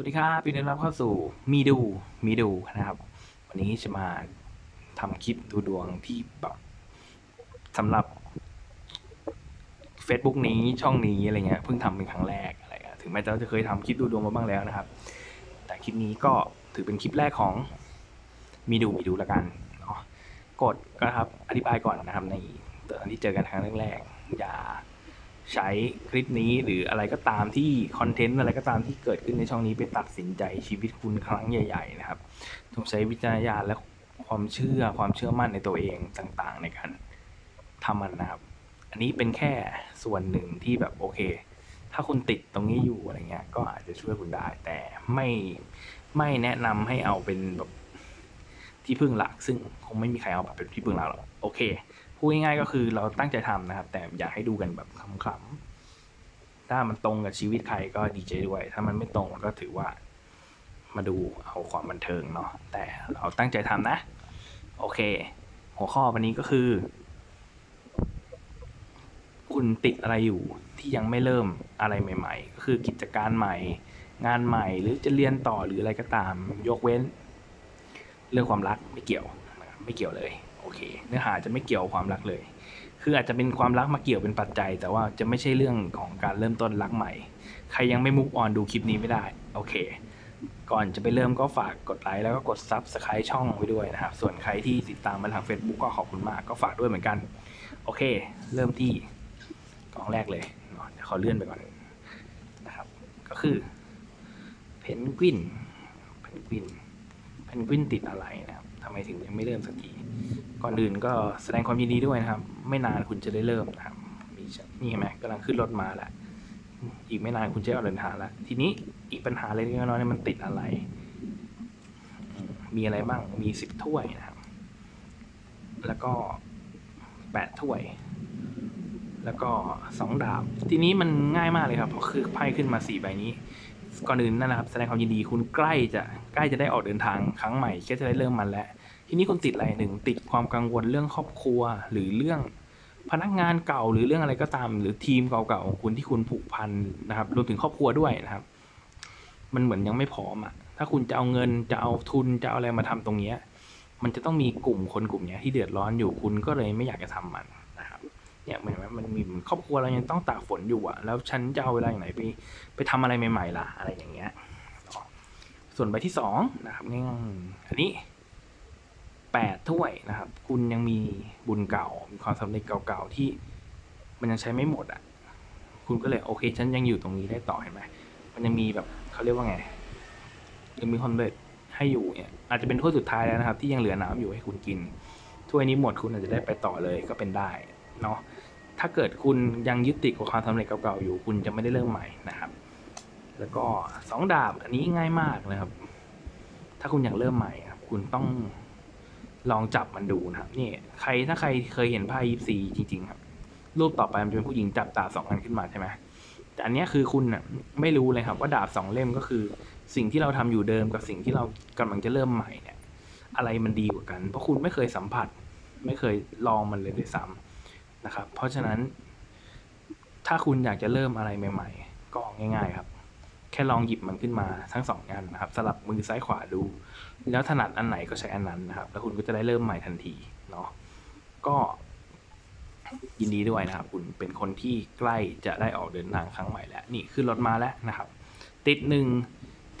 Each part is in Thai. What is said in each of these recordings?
สวัสดีครับยินดีต้อนรับเข้าสู่มีดูมีดูนะครับ วันนี้จะมาทำคลิปดูดวงที่แบบสำหรับ Facebook นี้ช่องนี้อะไรเงี้ยเพิ่งทำเป็นครั้งแรกอะไรถึงแม้เราจะเคยทำคลิปดูดวงมาบ้างแล้วนะครับ แต่คลิปนี้ก็ถือเป็นคลิปแรกของมีดูมีดูละกันเนาะกดนะครับอธิบายก่อนนะครับในตอนที่เจอกันครั้งแรกๆอย่า ใช้คลิปนี้หรืออะไรก็ตามที่คอนเทนต์อะไรก็ตามที่เกิดขึ้นในช่องนี้ไปตัดสินใจชีวิตคุณครั้งใหญ่ ๆ นะครับต้องใช้วิจารณญาณและความเชื่อความเชื่อมั่นในตัวเองต่างๆ ในการทำมันนะครับ อันนี้เป็นแค่ส่วนหนึ่งที่แบบโอเค ถ้าคุณติดตรงนี้อยู่อะไรเงี้ย ก็อาจจะช่วยคุณได้ แต่ไม่ไม่แนะนำให้เอาเป็นแบบที่พึ่งหลัก ซึ่งคงไม่มีใครเอาแบบเป็นที่พึ่งหลักหรอกโอเค พูดง่ายๆก็คือเราตั้งใจทำนะครับ แต่อยากให้ดูกันแบบขำๆถ้ามันตรงกับชีวิตใครก็ดีใจด้วย ถ้ามันไม่ตรงก็ถือว่ามาดูเอาความบันเทิงเนาะแต่เราตั้งใจทำนะ โอเค หัวข้อวันนี้ก็คือ คุณติดอะไรอยู่ที่ยังไม่เริ่มอะไรใหม่ ๆ ก็คือกิจการใหม่ งานใหม่หรือจะเรียนต่อหรืออะไรก็ตาม ยกเว้น เรื่องความรักไม่เกี่ยว ไม่เกี่ยวเลย โอเค เนื้อหาจะไม่เกี่ยวความรักเลย คืออาจจะเป็นความรักมาเกี่ยวเป็นปัจจัย แต่ว่าจะไม่ใช่เรื่องของการเริ่มต้นรักใหม่ ใครยังไม่มุกออนดูคลิปนี้ไม่ได้ โอเค ก่อนจะไปเริ่มก็ฝากกดไลค์แล้วก็กดซับสไคร b e ช่องไว้ด้วยนะครับ ส่วนใครที่ติดตามมาทาง Facebook ก็ขอบคุณมากก็ฝากด้วยเหมือนกัน โอเค เริ่มที่กองแรกเลยเนาะเดี๋ยวขอเลื่อนไปก่อนนะครับ ก็คือเพนกวินเพนกวินเพนกวินติดอะไรนะครับทำไมถึงยังไม่เริ่มสักที ก่อนอื่นก็แสดงความยินดีด้วยนะครับ ไม่นานคุณจะได้เริ่มนะครับนี่เห็นไหมกำลังขึ้นรถมาแล้วอีกไม่นานคุณจะออกเดินทางแล้วทีนี้อีกปัญหาเล็กน้อยเนี่ยมันติดอะไรมมีอะไรบ้างมีสิบถ้วยนะครับ แล้วก็แปดถ้วย แล้วก็สองดาบ ทีนี้มันง่ายมากเลยครับเพราะคือไพ่ขึ้นมาสี่ใบนี้ก่อนอื่นนั่นนะครับ แสดงความยินดีคุณใกล้จะใกล้จะได้ออกเดินทางครั้งใหม่ก็จะได้เริ่มมันแล้ว ทีนี้คุณติดอะไรหนึ่งติดความกังวลเรื่องครอบครัว หรือเรื่องพนักงานเก่าหรือเรื่องอะไรก็ตาม หรือทีมเก่าๆของคุณที่คุณผูกพันนะครับรวมถึงครอบครัวด้วยนะครับ มันเหมือนยังไม่พร้อมอะถ้าคุณจะเอาเงินจะเอาทุนจะเอาอะไรมาทำตรงเนี้ยมันจะต้องมีกลุ่มคนกลุ่มเนี้ยที่เดือดร้อนอยู่คุณก็เลยไม่อยากจะทำมันนะครับเนี่ยเหมือนไหมมันมีครอบครัวเรายังต้องตากฝนอยู่อะแล้วฉันจะเอาเวลาอย่างไหนไปไปทำอะไรใหม่ๆล่ะอะไรอย่างเงี้ยส่วนใบที่สองนะครับง่ายๆอันนี้ แปดถ้วยนะครับ คุณยังมีบุญเก่า มีความสำเร็จเก่าๆที่มันยังใช้ไม่หมดอะ คุณก็เลยโอเค ฉันยังอยู่ตรงนี้ได้ต่อเห็นไหมมันยังมีแบบเขาเรียกว่าไงยังมีความสำเร็จให้อยู่เนี่ยอาจจะเป็นถ้วยสุดท้ายแล้วนะครับ ที่ยังเหลือน้ำอยู่ให้คุณกินถ้วยนี้หมดคุณอาจจะได้ไปต่อเลยก็เป็นได้เนาะถ้าเกิดคุณยังยึดติดกับความสำเร็จเก่าๆอยู่ คุณจะไม่ได้เริ่มใหม่นะครับ แล้วก็สองดาบอันนี้ง่ายมากนะครับ ถ้าคุณอยากเริ่มใหม่ คุณต้อง ลองจับมันดูนะครับนี่ใครถ้าใครเคยเห็นไพ่ยิปซีจริง ๆ ครับ รูปต่อไปมันจะเป็นผู้หญิงจับดาบสองอันขึ้นมาใช่ไหมแต่อันนี้คือคุณน่ะไม่รู้เลยครับว่าดาบสองเล่มก็คือ สิ่งที่เราทำอยู่เดิมกับสิ่งที่เรากำลังจะเริ่มใหม่เนี่ย อะไรมันดีกว่ากัน เพราะคุณไม่เคยสัมผัส ไม่เคยลองมันเลยด้วยซ้ำนะครับ เพราะฉะนั้น ถ้าคุณอยากจะเริ่มอะไรใหม่ ๆ ก็ง่าย ๆ ครับ แค่ลองหยิบมันขึ้นมาทั้งสองอันนะครับสลับมือซ้ายขวาดู แล้วถนัดอันไหนก็ใช้อันนั้นนะครับ แล้วคุณก็จะได้เริ่มใหม่ทันทีเนาะก็ยินดีด้วยนะครับ คุณเป็นคนที่ใกล้จะได้ออกเดินทางครั้งใหม่แล้ว นี่ขึ้นรถมาแล้วนะครับ ติดหนึ่ง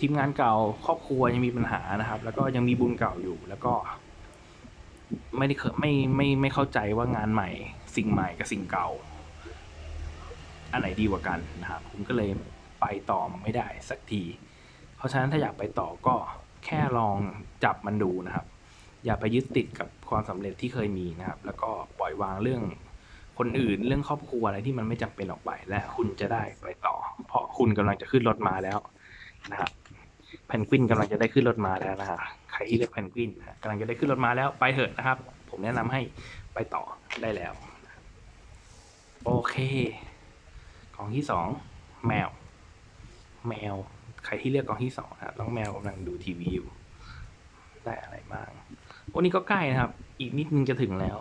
ทีมงานเก่าครอบครัวยังมีปัญหานะครับ แล้วก็ยังมีบุญเก่าอยู่ แล้วก็ไม่ได้เคยไม่ไม่ไม่เข้าใจว่างานใหม่ สิ่งใหม่กับสิ่งเก่า อันไหนดีกว่ากันนะครับ คุณก็เลย ไปต่อไม่ได้สักที เพราะฉะนั้นถ้าอยากไปต่อก็แค่ลองจับมันดูนะครับ อย่าไปยึดติดกับความสำเร็จที่เคยมีนะครับ แล้วก็ปล่อยวางเรื่องคนอื่นเรื่องครอบครัวอะไรที่มันไม่จำเป็นออกไป และคุณจะได้ไปต่อ เพราะคุณกำลังจะขึ้นรถมาแล้วนะครับแพนกวินกำลังจะได้ขึ้นรถมาแล้วนะฮะใครที่เลือกแพนกวินกำลังจะได้ขึ้นรถมาแล้วไปเถอะนะครับ ผมแนะนำให้ไปต่อได้แล้ว โอเคกล่องที่สองแมว แมว ใครที่เลือกกองที่สองนะครับน้องแมวกำลังดูทีวีอยู่ ได้อะไรบ้างวันนี้ก็ใกล้นะครับ อีกนิดนึงจะถึงแล้ว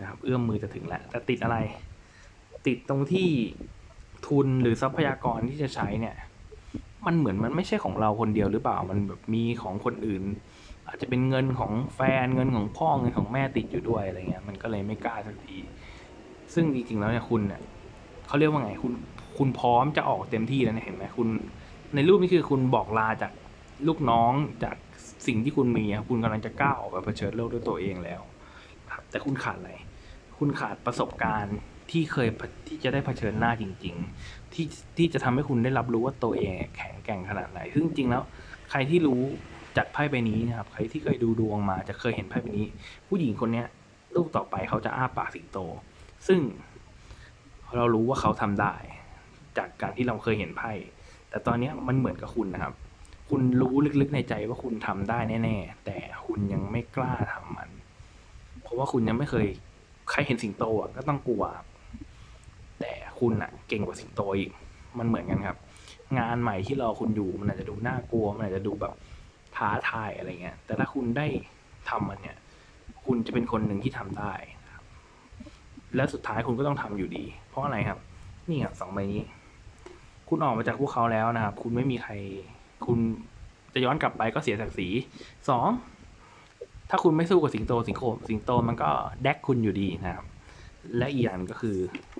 นะครับ เอื้อมมือจะถึงแล้ว แต่ติดอะไร ติดตรงที่ทุนหรือทรัพยากรที่จะใช้เนี่ย มันเหมือนมันไม่ใช่ของเราคนเดียวหรือเปล่า มันแบบมีของคนอื่น อาจจะเป็นเงินของแฟนเงินของพ่อเงินของแม่ติดอยู่ด้วยอะไรเงี้ย มันก็เลยไม่กล้าสักที ซึ่งจริงๆแล้วเนี่ยคุณเนี่ยเขาเรียกว่าไงคุณ คุณพร้อมจะออกเต็มที่แล้วเนี่ยเห็นไหมคุณ ในรูปนี้คือคุณบอกลาจากลูกน้องจากสิ่งที่คุณมีคุณกำลังจะก้าวออกไปเผชิญโลกด้วยตัวเองแล้ว ครับ แต่คุณขาดอะไร คุณขาดประสบการณ์ที่เคยที่จะได้เผชิญหน้าจริง ๆ ที่ที่จะทำให้คุณได้รับรู้ว่าตัวเองแข็งแกร่งขนาดไหน ซึ่งจริงแล้ว ใครที่รู้จากไพ่ใบนี้นะครับ ใครที่เคยดูดวงมาจะเคยเห็นไพ่ใบนี้ ผู้หญิงคนเนี้ยรูปต่อไปเขาจะอ้าปากสิงโต ซึ่งเรารู้ว่าเขาทำได้ จากการที่เราเคยเห็นไพ่ แต่ตอนนี้มันเหมือนกับคุณนะครับ คุณรู้ลึกๆในใจว่าคุณทำได้แน่ ๆ แต่คุณยังไม่กล้าทำมัน เพราะว่าคุณยังไม่เคยใครเห็นสิงโตอะก็ต้องกลัว แต่คุณอะ เก่งกว่าสิงโตอีก มันเหมือนกันครับ งานใหม่ที่รอคุณอยู่มันอาจจะดูน่ากลัว มันอาจจะดูแบบท้าทายอะไรเงี้ย แต่ถ้าคุณได้ทำมันเนี่ย คุณจะเป็นคนหนึ่งที่ทำได้และสุดท้ายคุณก็ต้องทำอยู่ดี เพราะอะไรครับ นี่ครับสองใบนี้ คุณออกมาจากพวกเขาแล้วนะครับ คุณไม่มีใคร คุณจะย้อนกลับไปก็เสียศักดิ์ศรีสองถ้าคุณไม่สู้กับสิงโตสิงโตสิงโตมันก็แดกคุณอยู่ดีนะครับ และอีกอย่างก็คือ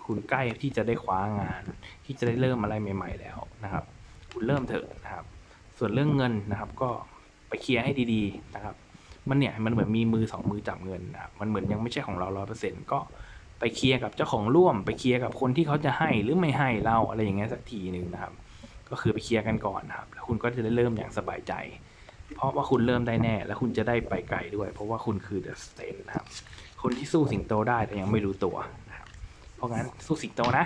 คุณใกล้ที่จะได้คว้างาน ที่จะได้เริ่มอะไรใหม่ ๆ แล้วนะครับ คุณเริ่มเถอะนะครับ ส่วนเรื่องเงินนะครับ ก็ไปเคลียร์ให้ดีๆนะครับ มันเนี่ยมันเหมือนมีมือสองมือจับเงินนะครับมันเหมือนยังไม่ใช่ของเราร้อยเปอร์เซ็นต์ก็ ไปเคลียร์กับเจ้าของร่วม ไปเคลียร์กับคนที่เขาจะให้หรือไม่ให้เราอะไรอย่างเงี้ยสักทีหนึ่งนะครับ ก็คือไปเคลียร์กันก่อนนะครับ แล้วคุณก็จะได้เริ่มอย่างสบายใจ เพราะว่าคุณเริ่มได้แน่ และคุณจะได้ไปไกลด้วย เพราะว่าคุณคือ The s t a n นะครับ คนที่สู้สิงโตได้แต่ยังไม่รู้ตัวนะครับ เพราะงั้นสู้สิงโตนะ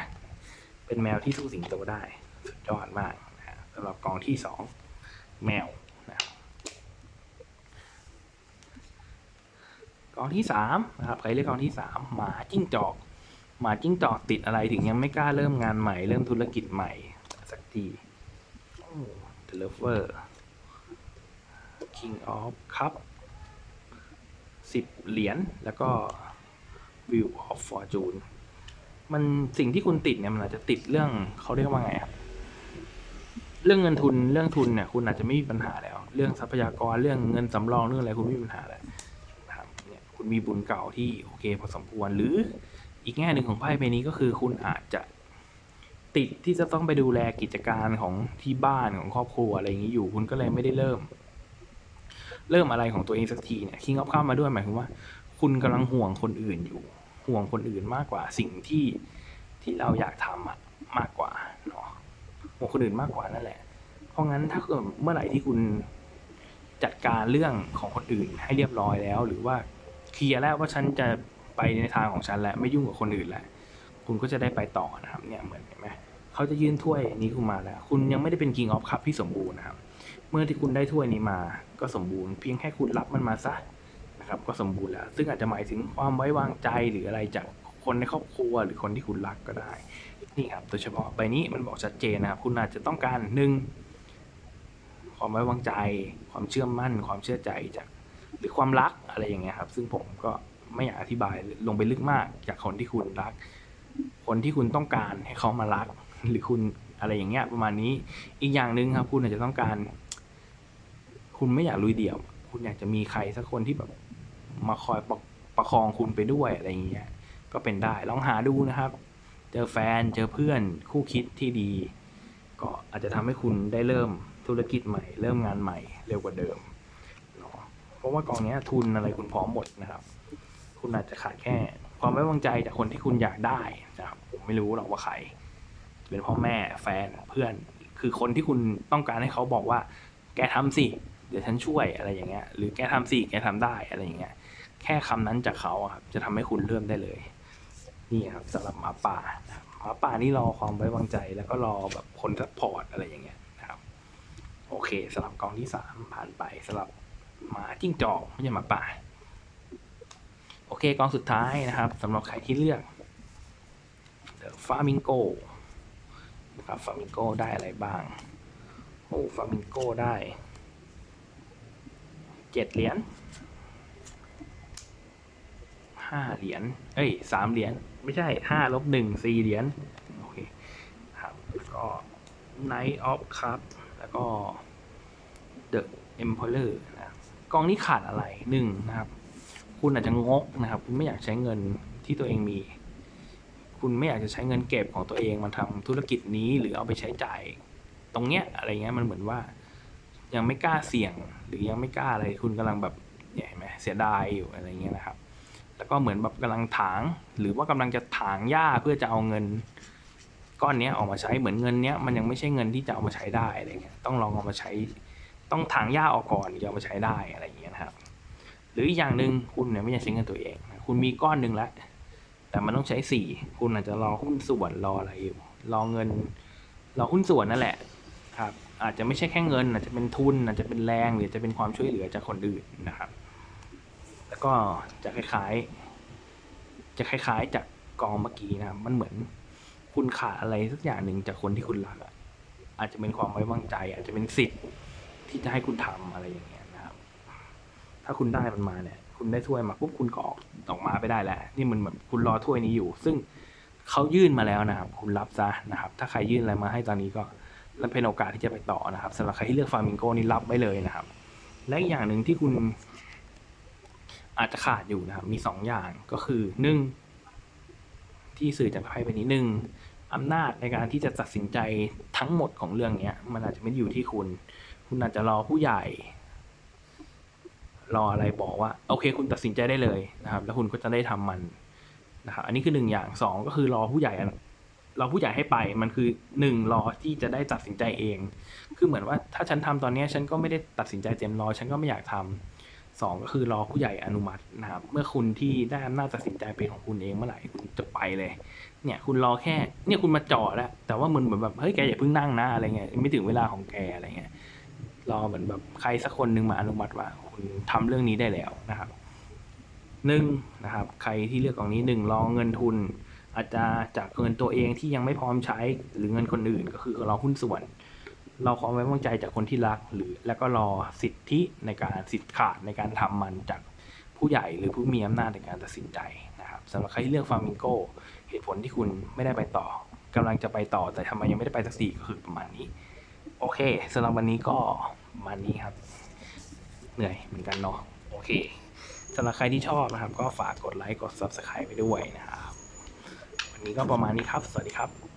เป็นแมวที่สู้สิงโตได้สุดยอดมากนะครับสำหรับกองที่สองแมวนะครับ กองที่สามนะครับใครเรียกกองที่สามหมาจิ้งจอก หมาจิ้งจอกติดอะไรถึงยังไม่กล้าเริ่มงานใหม่เริ่มธุรกิจใหม่ สักทีเดลเวอร์ King of Cup สิบเหรียญแล้วก็ View of Fortune มันสิ่งที่คุณติดเนี่ยมันอาจจะติดเรื่องเขาเรียกว่าไงครับเรื่องเงินทุนเรื่องทุนเนี่ยคุณอาจจะไม่มีปัญหาแล้ว เรื่องทรัพยากรเรื่องเงินสำรองเรื่องอะไรคุณไม่มีปัญหาแล้ว คุณมีบุญเก่าที่โอเคพอสมควร หรืออีกแง่หนึ่งของไพ่ใบนี้ก็คือคุณอาจจะติดที่จะต้องไปดูแลกิจการของที่บ้านของครอบครัวอะไรอย่างนี้อยู่ คุณก็เลยไม่ได้เริ่ม เริ่มอะไรของตัวเองสักทีเนี่ยคิงอัพข้ามาด้วยหมายถึงว่า คุณกำลังห่วงคนอื่นอยู่ ห่วงคนอื่นมากกว่าสิ่งที่ที่เราอยากทำอะมากกว่าเนาะห่วงคนอื่นมากกว่านั่นแหละ เพราะงั้นถ้าเกิดเมื่อไหร่ที่คุณจัดการเรื่องของคนอื่นให้เรียบร้อยแล้ว หรือว่า เคลียร์แล้วว่าฉันจะไปในทางของฉันแล้วไม่ยุ่งกับคนอื่นแล้วคุณก็จะได้ไปต่อนะครับ เนี่ยเหมือนเห็นไหมเขาจะยื่นถ้วยนี้คุณมาแล้ว คุณยังไม่ได้เป็น King of Cup ที่สมบูรณ์นะครับ เมื่อที่คุณได้ถ้วยนี้มาก็สมบูรณ์เพียงแค่คุณรับมันมาซะนะครับ ก็สมบูรณ์แล้ว ซึ่งอาจจะหมายถึงความไว้วางใจหรืออะไรจากคนในครอบครัวหรือคนที่คุณรักก็ได้ นี่ครับโดยเฉพาะใบนี้มันบอกชัดเจนนะครับ คุณอาจจะต้องการหนึ่งความไว้วางใจ ความเชื่อมั่น ความเชื่อใจจาก หรือความรักอะไรอย่างเงี้ยครับ ซึ่งผมก็ไม่อยากอธิบายลงไปลึกมาก จากคนที่คุณรัก คนที่คุณต้องการให้เขามารัก หรือคุณอะไรอย่างเงี้ย ประมาณนี้อีกอย่างหนึ่งครับ คุณอาจจะต้องการ คุณไม่อยากลุยเดี่ยว คุณอยากจะมีใครสักคนที่แบบมาคอยประประคองคุณไปด้วยอะไรอย่างเงี้ย ก็เป็นได้ลองหาดูนะครับ เจอแฟนเจอเพื่อนคู่คิดที่ดี ก็อาจจะทำให้คุณได้เริ่มธุรกิจใหม่ เริ่มงานใหม่เร็วกว่าเดิม เพราะว่ากองนี้ทุนอะไรคุณพร้อมหมดนะครับ คุณอาจจะขาดแค่ ความไว้วางใจจากคนที่คุณอยากได้นะครับผมไม่รู้หรอกว่าใคร เป็นพ่อแม่แฟนเพื่อน คือคนที่คุณต้องการให้เขาบอกว่า แกทำสิเดี๋ยวฉันช่วยอะไรอย่างเงี้ย หรือแกทำสิแกทำได้อะไรอย่างเงี้ย แค่คำนั้นจากเขาครับจะทำให้คุณเริ่มได้เลย นี่ครับสำหรับหมาป่าหมาป่านี่รอความไว้วางใจแล้วก็รอแบบคนซัพพอร์ตอะไรอย่างเงี้ยนะครับ โอเคสำหรับกองที่สามผ่านไปสำหรับ หมาจิ้งจอกไม่ใช่หมาป่า โอเคกองสุดท้ายนะครับสำหรับใครที่เลือก The Flamingo นะครับ Flamingo ได้อะไรบ้างโอ้ Flamingo ได้เจ็ดเหรียญห้าเหรียญเอ้ยสามเหรียญไม่ใช่ห้าลบหนึ่งสี่เหรียญโอเคครับก็ Knight of Cup นแล้วก็ The Emperor นะ กองนี้ขาดอะไรหนึ่งนะครับ คุณอาจจะงกนะครับ คุณไม่อยากใช้เงินที่ตัวเองมี คุณไม่อยากจะใช้เงินเก็บของตัวเองมาทำธุรกิจนี้หรือเอาไปใช้จ่าย ตรงเนี้ยอะไรเงี้ยมันเหมือนว่า ยังไม่กล้าเสี่ยง หรือยังไม่กล้าอะไรคุณกำลังแบบเนี่ยเห็นไหมเสียดายอยู่อะไรเงี้ยนะครับ แล้วก็เหมือนแบบกำลังถาง หรือว่ากำลังจะถางหญ้าเพื่อจะเอาเงินก้อนเนี้ยออกมาใช้เหมือนเงินเนี้ยมันยังไม่ใช่เงินที่จะเอามาใช้ได้อะไรเงี้ยต้องลองเอามาใช้ ต้องถางหญ้าออกก่อนถึงจะเอามาใช้ได้อะไรอย่างเงี้ยนะครับหรืออีกอย่างหนึ่งคุณเนี่ยไม่อยากใช้เงินตัวเองคุณมีก้อนหนึ่งแล้วแต่มันต้องใช้สี่คุณอาจจะรอหุ้นส่วนรออะไรอยู่รอเงินรอหุ้นส่วนนั่นแหละครับอาจจะไม่ใช่แค่เงิน อาจจะเป็นทุนอาจจะเป็นแรงหรือจะเป็นความช่วยเหลือจากคนอื่นนะครับ แล้วก็จะคล้ายๆ จะคล้ายๆ จากกองเมื่อกี้นะครับ มันเหมือนคุณขาดอะไรสักอย่างหนึ่งจากคนที่คุณรักอาจจะเป็นความไว้วางใจ อาจจะเป็นสิทธิ์ ที่จะให้คุณทำอะไรอย่างเงี้ยนะครับ ถ้าคุณได้มันมาเนี่ย คุณได้ถ้วยมาปุ๊บคุณก็ออกออกมาไปได้แล้วนี่มันแบบคุณรอถ้วยนี้อยู่ ซึ่งเขายื่นมาแล้วนะครับ คุณรับซะนะครับ ถ้าใครยื่นอะไรมาให้ตอนนี้ก็แล้วเป็นโอกาสที่จะไปต่อนะครับสำหรับใครที่เลือกฟาร์มิงโกนี่รับไว้เลยนะครับ และอีกอย่างหนึ่งที่คุณอาจจะขาดอยู่นะครับ มีสองอย่างก็คือหนึ่งที่สื่อจากไพ่ใบนี้หนึ่งอำนาจในการที่จะตัดสินใจทั้งหมดของเรื่องเนี้ย มันอาจจะไม่อยู่ที่คุณ คุณอาจจะรอผู้ใหญ่ รออะไรบอกว่า โอเค คุณตัดสินใจได้เลยนะครับ แล้วคุณก็จะได้ทำมันนะครับอันนี้คือหนึ่งอย่างสองก็คือรอผู้ใหญ่อะรอผู้ใหญ่ให้ไปมันคือหนึ่งรอที่จะได้ตัดสินใจเอง คือเหมือนว่าถ้าฉันทำตอนนี้ฉันก็ไม่ได้ตัดสินใจเต็มร้อยฉันก็ไม่อยากทำสองก็คือรอผู้ใหญ่อนุมัตินะครับเมื่อคุณที่ได้อำนาจตัดสินใจเป็นของคุณเองเมื่อไหร่คุณจะไปเลย เนี่ยคุณรอแค่เนี่ยคุณมาจอดแล้วแต่ว่ามันเหมือนแบบเฮ้ยแกอย่าเพิ่งนั่งนะอะไรเงี้ยไม่ถึงเวลาของแกอะไรเงี้ย รอเหมือนแบบใครสักคนหนึ่งมาอนุมัติว่าคุณทำเรื่องนี้ได้แล้วนะครับหนึ่งนะครับ ใครที่เลือกกองนี้หนึ่งรอเงินทุน อาจจะจากเงินตัวเองที่ยังไม่พร้อมใช้หรือเงินคนอื่น ก็คือรอหุ้นส่วน เราความไว้วางใจจากคนที่รัก หรือแล้วก็รอสิทธิในการสิทธิ์ขาดในการทำมันจากผู้ใหญ่หรือผู้มีอำนาจในการตัดสินใจนะครับสำหรับใครที่เลือกฟาร์มิงโกเหตุผลที่คุณไม่ได้ไปต่อกำลังจะไปต่อแต่ทำไมยังไม่ได้ไปสักทีก็คือประมาณนี้ โอเคสำหรับวันนี้ก็มานี้ครับ เหนื่อยเหมือนกันเนาะโอเคสำหรับใครที่ชอบนะครับ ก็ฝากกดไลค์กด Subscribe ไปด้วยนะครับ วันนี้ก็ประมาณนี้ครับ สวัสดีครับ